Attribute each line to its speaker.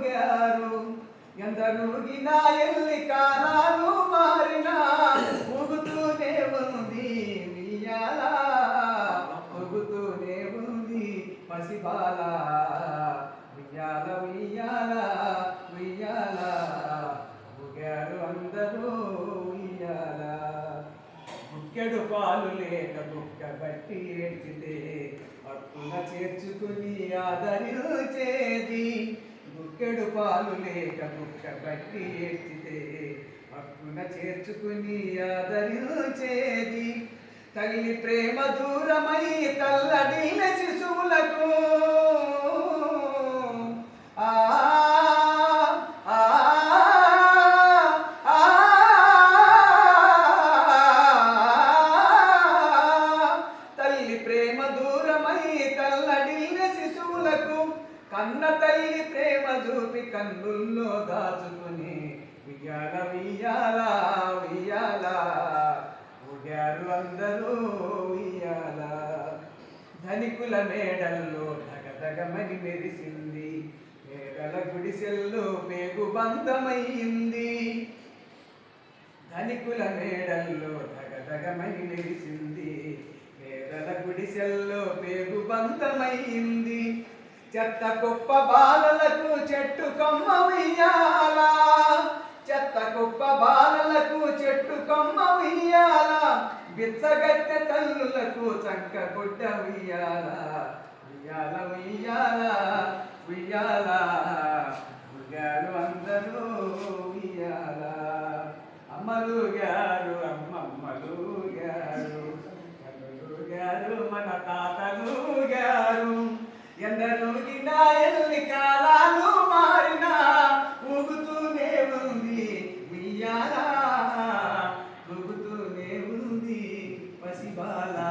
Speaker 1: ఊగారు ఎందరుగినా ఎల్లి కాలాలు మారినా ఊగుతూనే ఉంది ఉయ్యాల ఊగుతూనే ఉంది పసిబాల ఉయ్యాల ఉయ్యాల ఉయ్యాల ఊగారు అందరూ ఉయ్యాల బుక్కెడు పాలు లేక బుక్క బట్టి ఏడ్చితే అక్కున చేర్చుకుని ఆదరించే బుక్కెడు పాలు లేక బుక్క బట్టి ఏడ్చితే పక్కున చేర్చుకుని ఆదరించేది తల్లి ప్రేమ దూరమై తల్లడిన శిశువులకు. ఆ తల్లి ప్రేమ దూరమై తల్లడిన శిశువులకు. కన్న తల్లి ప్రేమ చూపి కన్నుల్లో దాచుకుని ఉయ్యాల ఉయ్యాల ఉయ్యాల. ఉగారు అందరూ ఉయ్యాల. ధనికుల మేడల్లో ధగధగమని మెరిసింది. మేడల గుడిసెల్లో పేగు బంధమయ్యింది ధనికుల మేడల్లో ధగధగమని మెరిసింది. పేదల గుడిసెల్లో పేగు బంధమయ్యింది చెత్త కుప్ప బాలలకు చెట్టు కొమ్మ ఉయ్యాల. చెత్త కుప్ప బాలలకు చెట్టు కొమ్మ ఉయ్యాల. బిచ్చగట్టె తల్లులకు చక్క గుడ్డ ఉయ్యాల. ఉయ్యాల ఉయ్యాల ఉయ్యాల. ఉయ్యాలు అందరూ ఉయ్యాల. అమ్మలు గారు అమ్మమ్మలు గారు. అమ్మలు గారు మన తాతలు ఉయ్యాల ఊగుతూనే ఉంది పసిబాలా.